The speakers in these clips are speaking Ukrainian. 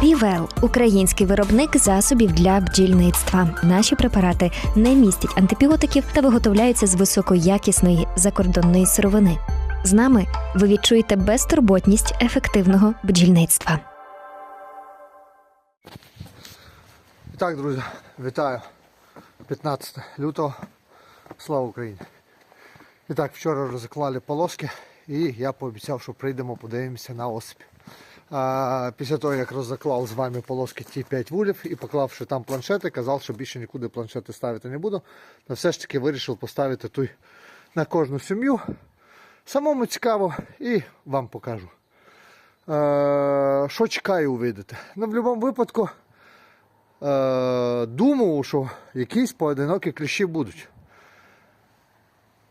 Півел український виробник засобів для бджільництва. Наші препарати не містять антибіотиків та виготовляються з високоякісної закордонної сировини. З нами ви відчуєте безтурботність ефективного бджільництва. І так, друзі, вітаю. 15 лютого. Слава Україні! І так, вчора розклали полоски і я пообіцяв, що прийдемо, подивимося на осип. Після того, як розклав з вами полоски ті 5 вулів і поклавши там планшети, казав, що більше нікуди планшети ставити не буду. Та все ж таки вирішив поставити той на кожну сім'ю. Самому цікаво і вам покажу. Е, що чекаю увидіти. Ну, в будь-якому випадку е, думав, що якісь поодинокі кліщі будуть.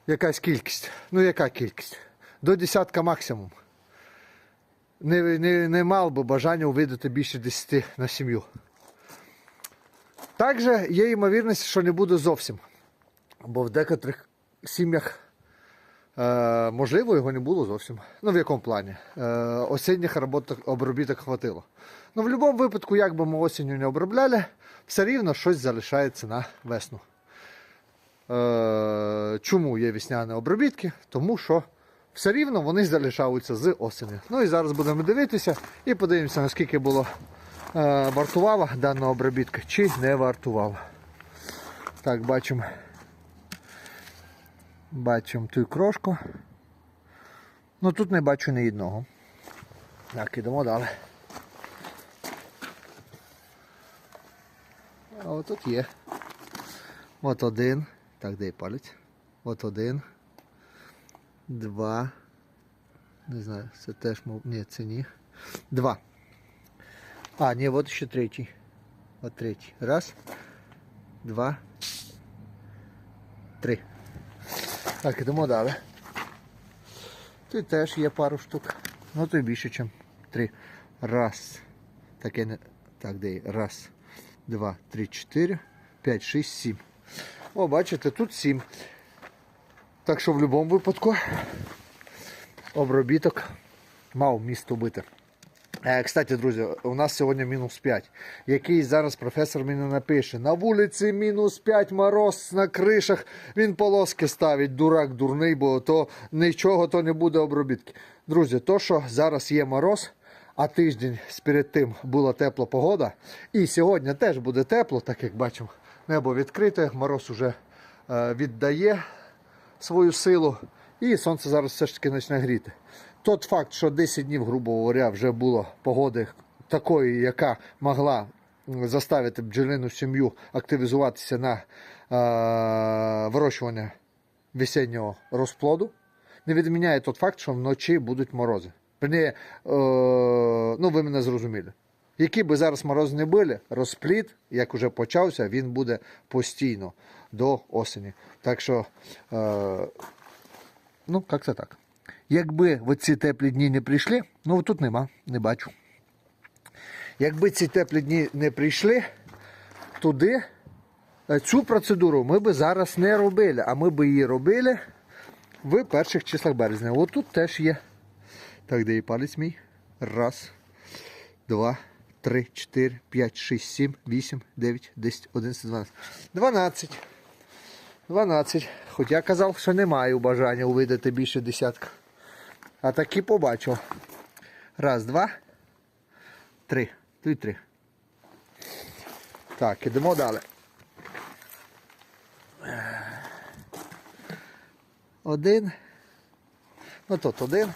Якась кількість. Ну, яка кількість? До десятка максимум. Не, не, не мав би бажання увидіти більше 10 на сім'ю. Також є ймовірність, що не буде зовсім. Бо в декотрих сім'ях Е, можливо, його не було зовсім. Ну, в якому плані? Е, осінніх обробіток хватило. Ну, в будь-якому випадку, як би ми осінню не обробляли, все рівно щось залишається на весну. Е, чому є весняні обробітки? Тому що все рівно вони залишаються з осені. Ну і зараз будемо дивитися і подивимося, наскільки було е, вартувала дана обробітка чи не вартувала. Так, бачимо. Бачимо ту крошку. Ну тут не бачу ні одного. Так, ідемо далі. А от тут є. От один. Так, де палець? От один. Два. Не знаю, це теж мов. Ні, це ні. Два. А, ні, от ще третій. От третій. Раз. Два. Три. Так, ідемо далі. Тут теж є пару штук. Ну тут більше, ніж три. Раз. Таке не. Так, де є? Раз, два, три, чотири, п'ять, шість, сім. О, бачите, тут сім. Так що в будь-якому випадку обробіток мав місто бити. Е, Кстати, друзі, у нас сьогодні мінус 5. Який зараз професор мені напише. На вулиці мінус 5 мороз на кришах. Він полоски ставить, дурак дурний, бо то нічого то не буде обробітки. Друзі, то що зараз є мороз, а тиждень перед тим була тепла погода. І сьогодні теж буде тепло, так як бачимо, небо відкрите, мороз уже е, віддає свою силу. І сонце зараз все ж таки почне гріти. Тот факт, що 10 днів, грубо говоря, вже було погоди такої, яка могла заставити бджолину сім'ю активізуватися на е, вирощування весеннього розплоду, не відміняє тот факт, що вночі будуть морози. Верніше, е, ну ви мене зрозуміли. Які би зараз морози не були, розплід, як вже почався, він буде постійно до осені. Так що, е, ну, як це так. Якби в ці теплі дні не прийшли, ну тут нема, не бачу. Якби ці теплі дні не прийшли, туди е, цю процедуру ми би зараз не робили, а ми би її робили в перших числах березня. От тут теж є. Так, де і палець мій? Раз, два, три, чотири, п'ять, шість, сім, вісім, дев'ять, десять, одинадцять, дванадцять. Дванадцять. 12. Хоч я казав, що не маю бажання увидати більше десятка. А таки побачив. Раз, два, три. Тут три. Так, ідемо далі. Один. Ну тут один.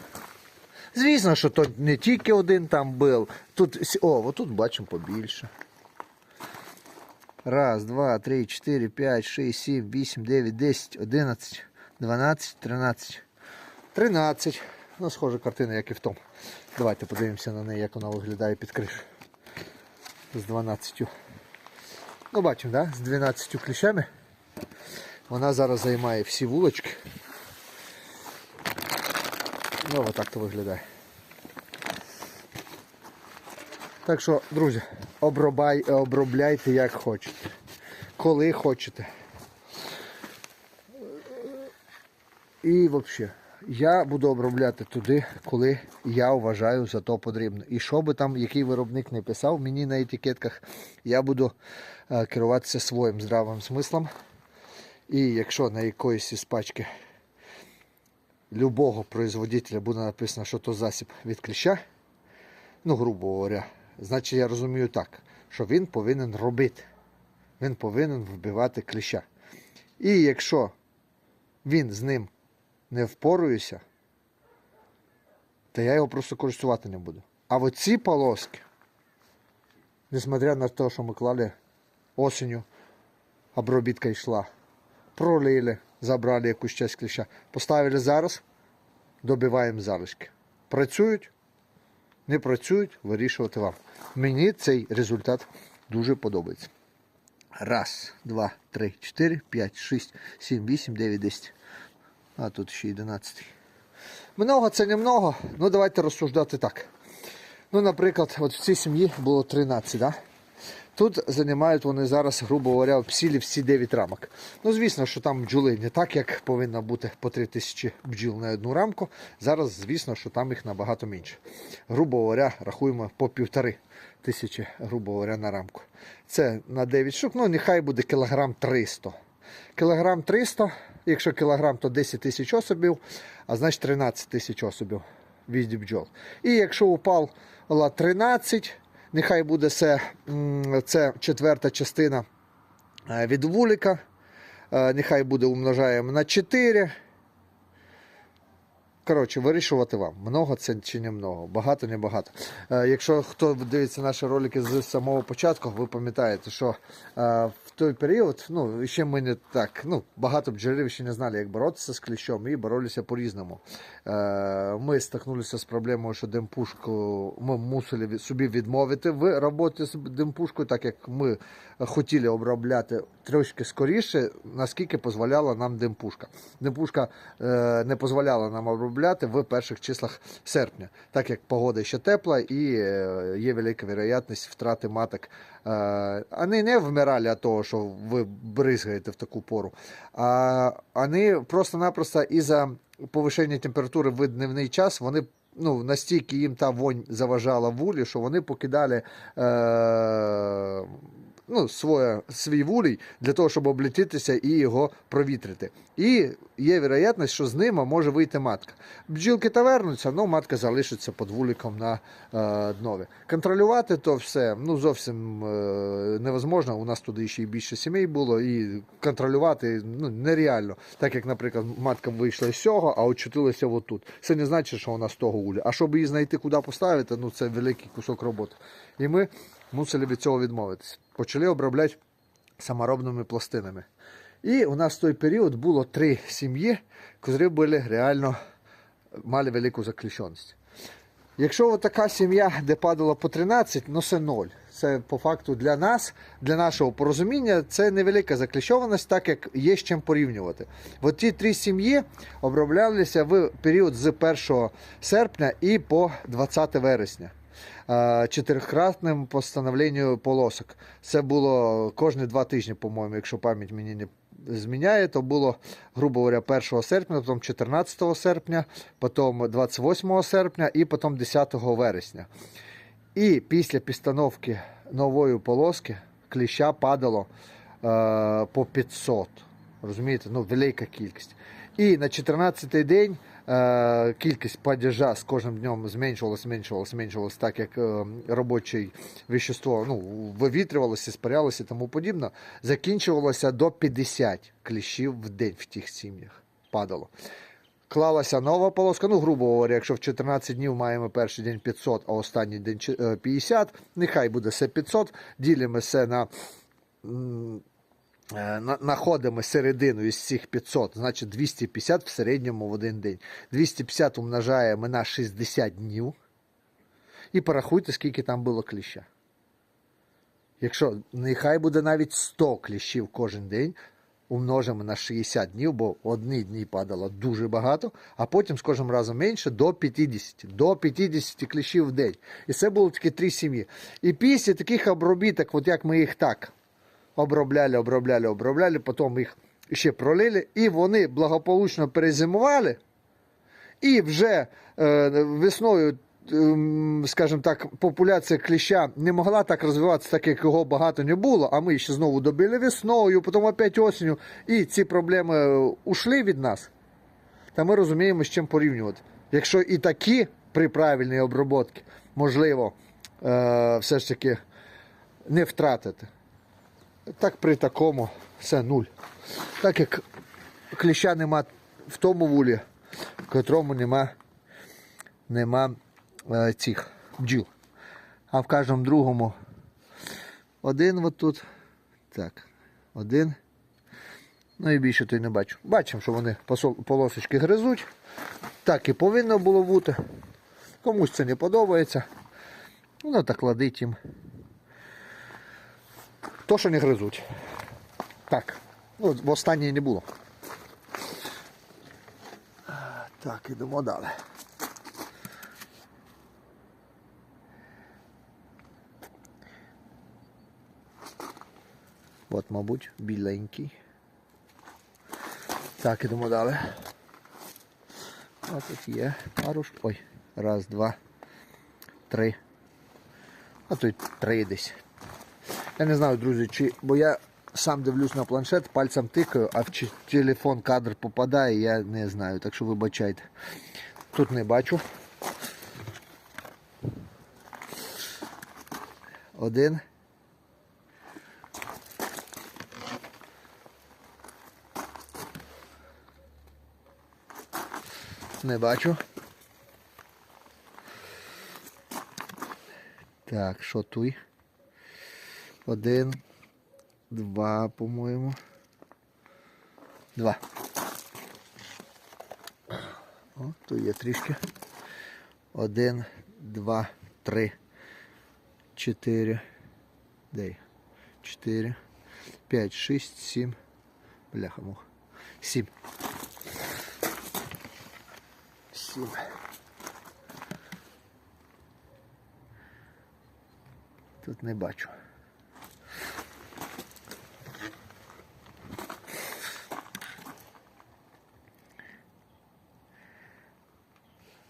Звісно, що тут не тільки один там був. Тут, о, отут бачимо побільше. Раз, два, три, чотири, п'ять, шість, сім, вісім, дев'ять, десять, одинадцять, дванадцять, тринадцять. Тринадцять. Ну, схожа картина, як і в тому. Давайте подивимося на неї, як вона виглядає під кришею. З 12. Ну, бачимо, да? з 12 кліщами. Вона зараз займає всі вулочки. Ну, отак то виглядає. Так що, друзі, обробай, обробляйте як хочете. Коли хочете. І взагалі, Я буду обробляти туди, коли я вважаю за то потрібно. І що би там, який виробник не писав мені на етикетках, я буду е, керуватися своїм здравим смислом. І якщо на якоїсь із пачки любого производителя буде написано, що то засіб від кліща, ну, грубо говоря, значить я розумію так, що він повинен робити. Він повинен вбивати кліща. І якщо він з ним не впоруюся, то я його просто користувати не буду. А от ці полоски, несмотря на те, що ми клали осінню, обробітка йшла, пролили, забрали якусь часть кліща, поставили зараз, добиваємо залишки. Працюють, не працюють, вирішувати вам. Мені цей результат дуже подобається. Раз, два, три, чотири, п'ять, шість, сім, вісім, дев'ять, десять. А тут ще 11. Много це немного, ну давайте розсуждати так. Ну, наприклад, от в цій сім'ї було 13, да? Тут займають вони зараз, грубо говоря, в всі 9 рамок. Ну, звісно, що там бджоли не так, як повинно бути по 3 тисячі бджіл на одну рамку. Зараз, звісно, що там їх набагато менше. Грубо говоря, рахуємо по півтори тисячі, грубо говоря, на рамку. Це на 9 штук, ну нехай буде кілограм 300. Кілограм 300, якщо кілограм, то 10 тисяч особів, а значить 13 тисяч особів від бджол. І якщо упала 13, нехай буде це, це четверта частина е, від вулика, е, нехай буде умножаємо на 4. Коротше, вирішувати вам, много це чи не много, багато, не багато. Е, якщо хто дивиться наші ролики з самого початку, ви пам'ятаєте, що е, в той період, ну, ще ми не так, ну, багато бджолів ще не знали, як боротися з кліщом, і боролися по-різному. Е, ми стикнулися з проблемою, що димпушку ми мусили собі відмовити в роботі з димпушкою, так як ми хотіли обробляти трошки скоріше, наскільки дозволяла нам. Димпушка е, не дозволяла нам обробляти в перших числах серпня, так як погода ще тепла і е, є велика вероятність втрати маток. Е, вони не вмирали від того, що ви бризгаєте в таку пору, а вони просто-напросто із-за повишення температури в дневний час вони. Ну, настільки їм та вонь заважала вулі, що вони покидали е, ну, своє, свій вулій для того, щоб облетітися і його провітрити. І є вероятність, що з ними може вийти матка. Бджілки та вернуться, але матка залишиться під вуликом на е, днові. Контролювати то все ну, зовсім е, невозможно. У нас туди ще й більше сімей було, і контролювати ну, нереально. Так як, наприклад, матка вийшла з цього, а очутилася отут. Це не значить, що вона з того уля. А щоб її знайти, куди поставити, ну це великий кусок роботи. І ми мусили від цього відмовитися. Почали обробляти саморобними пластинами. І у нас в той період було три сім'ї, котрі були реально мали велику заключеність. Якщо така сім'я, де падало по 13, ну це ноль. Це по факту для нас, для нашого порозуміння, це невелика закліщованість, так як є з чим порівнювати. От ті три сім'ї оброблялися в період з 1 серпня і по 20 вересня. Е, Чотирикратним постановленню полосок. Це було кожні два тижні, по-моєму, якщо пам'ять мені не зміняє, то було, грубо говоря, 1 серпня, потім 14 серпня, потім 28 серпня і потім 10 вересня. І після підстановки нової полоски кліща падало е, по 500. Розумієте, ну велика кількість. І на 14-й день е, кількість падежа з кожним днем зменшувалась, зменшувалась, зменшувалась, так як е, робоче вещество ну, вивітрювалося, спарялося і тому подібне. Закінчувалося до 50 кліщів в день в тих сім'ях. Падало. Клалася нова полоска. Ну, грубо говоря, якщо в 14 днів маємо перший день 500, а останній день е, 50, нехай буде все 500. Ділимо все на. Е, Находимо середину із цих 500, значить 250 в середньому в один день. 250 умножаємо на 60 днів. І порахуйте, скільки там було кліща. Якщо нехай буде навіть 100 кліщів кожен день, умножимо на 60 днів, бо одні дні падало дуже багато, а потім з кожним разом менше до 50. До 50 кліщів в день. І це було тільки три сім'ї. І після таких обробіток, от як ми їх так обробляли, обробляли, обробляли, потім їх ще пролили, і вони благополучно перезимували. І вже е, весною, ем, скажімо так, популяція кліща не могла так розвиватися, так як його багато не було, а ми ще знову добили весною, потім опять осінню, і ці проблеми ушли від нас, та ми розуміємо, з чим порівнювати. Якщо і такі при правильній обробці, можливо, е, все ж таки не втратити. Так при такому все нуль. Так як кліща нема в тому вулі, в котрому нема, нема е, цих бджіл. А в кожному другому один от тут. Так, один. Ну і більше то й не бачу. Бачимо, що вони полосочки гризуть. Так і повинно було бути. Комусь це не подобається. Ну так кладить їм. То, що не гризуть. Так. Ну, в останній не було. Так, ідемо далі. От, мабуть, біленький. Так, ідемо далі. Ось тут є пару. Ой, раз, два, три. А тут три десь. Я не знаю, друзі, чи. Бо я сам дивлюсь на планшет, пальцем тикаю, а в телефон кадр попадає, я не знаю, так що вибачайте. Тут не бачу. Один. Не бачу. Так, що туй? Один, два, по-моєму. Два. О, тут є трішки. Один, два, три, чотири. Де? Чотири, п'ять, шість, сім. Бляха мух. Сім. Сім. Тут не бачу.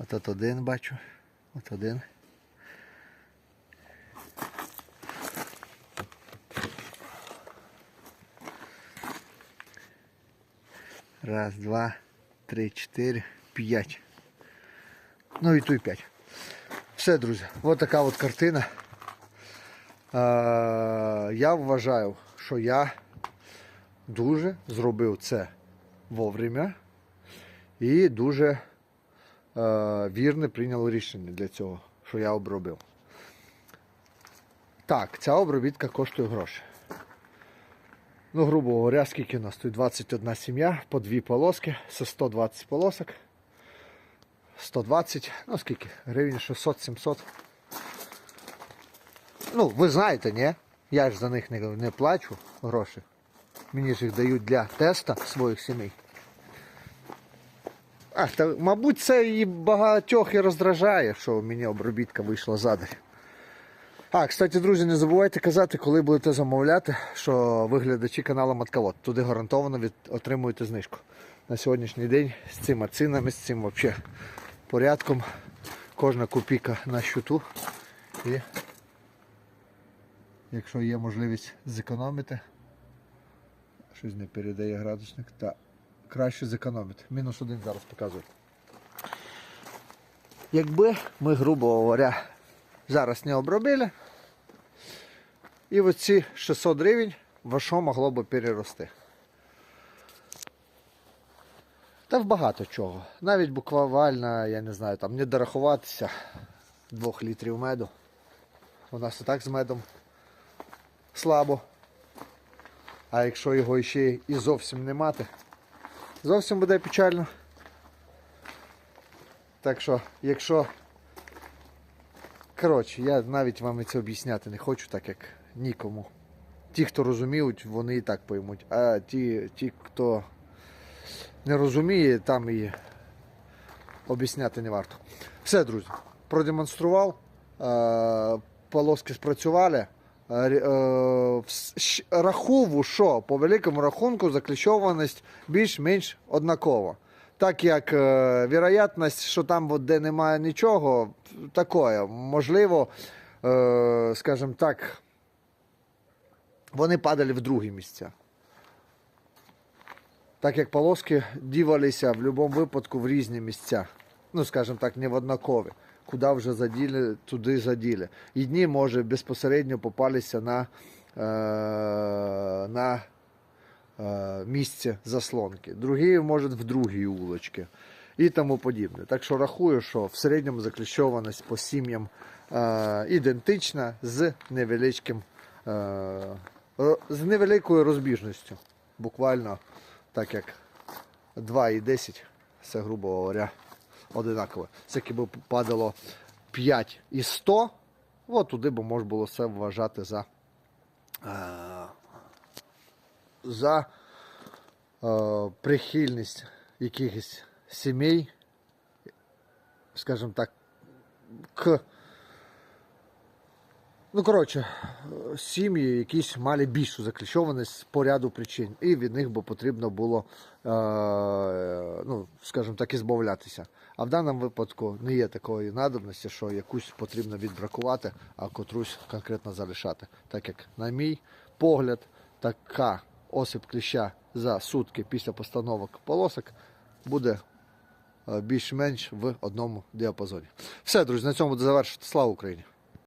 От от один бачу. От один. Раз, два, три, чотири, п'ять. Ну і тут п'ять. Все, друзі, от така от картина. Я вважаю, що я дуже зробив це вовремя і дуже вірне прийняв рішення для цього, що я обробив. Так, ця обробітка коштує гроші. Ну, грубо говоря, скільки у нас тут 21 сім'я, по дві полоски, це 120 полосок. 120, ну скільки? Гривень 600-700. Ну, ви знаєте, ні? Я ж за них не, не плачу гроші. Мені ж їх дають для теста своїх сімей. А, та, мабуть, це і багатьох і роздражає, що мені обробітка вийшла задарь. А, кстати, друзі, не забувайте казати, коли будете замовляти, що ви глядачі каналу Матковод. Туди гарантовано від... отримуєте знижку. На сьогоднішній день з цими цінами, з цим взагалі порядком. Кожна копійка на щуту. І якщо є можливість зекономити, щось не передає градусник, та краще зекономити. Мінус один зараз показую. Якби ми, грубо говоря, зараз не обробили, і оці 600 гривень во що могло би перерости. Та в багато чого. Навіть буквально, я не знаю, там не дорахуватися 2 літрів меду. У нас і так з медом слабо. А якщо його ще і зовсім не мати, зовсім буде печально. Так що, якщо. Коротше, я навіть вам це об'ясняти не хочу, так як нікому. Ті, хто розуміють, вони і так поймуть. А ті, ті хто не розуміє, там і об'ясняти не варто. Все, друзі, продемонстрував. Е, полоски спрацювали. Е, е, Рахову, що по великому рахунку закліщованість більш-менш однакова. Так як е, віроятність, що там, де немає нічого, такое. Можливо, скажімо так, вони падали в другі місця. Так як полоски дівалися в будь-якому випадку в різні місця. Ну, скажімо так, не в однакові. Куди вже заділи, туди заділи. І дні, може, безпосередньо попалися на, е, на е, місце заслонки. Другі, може, в другій улочці і тому подібне. Так що рахую, що в середньому закліщованість по сім'ям е, ідентична з невеличким, з невеликою розбіжністю. Буквально так як 2 і 10, це, грубо говоря, одинаково. Це якби падало 5 і 100, от туди б можна було це вважати за, е, за е, прихильність якихось сімей, скажімо так, к. Ну, коротше, сім'ї якісь мали більшу закліщованість по ряду причин, і від них би потрібно було, е, ну, скажімо так, і збавлятися. А в даному випадку не є такої надобності, що якусь потрібно відбракувати, а котрусь конкретно залишати. Так як, на мій погляд, така осип кліща за сутки після постановок полосок буде е, більш-менш в одному діапазоні. Все, друзі, на цьому буду завершити. Слава Україні!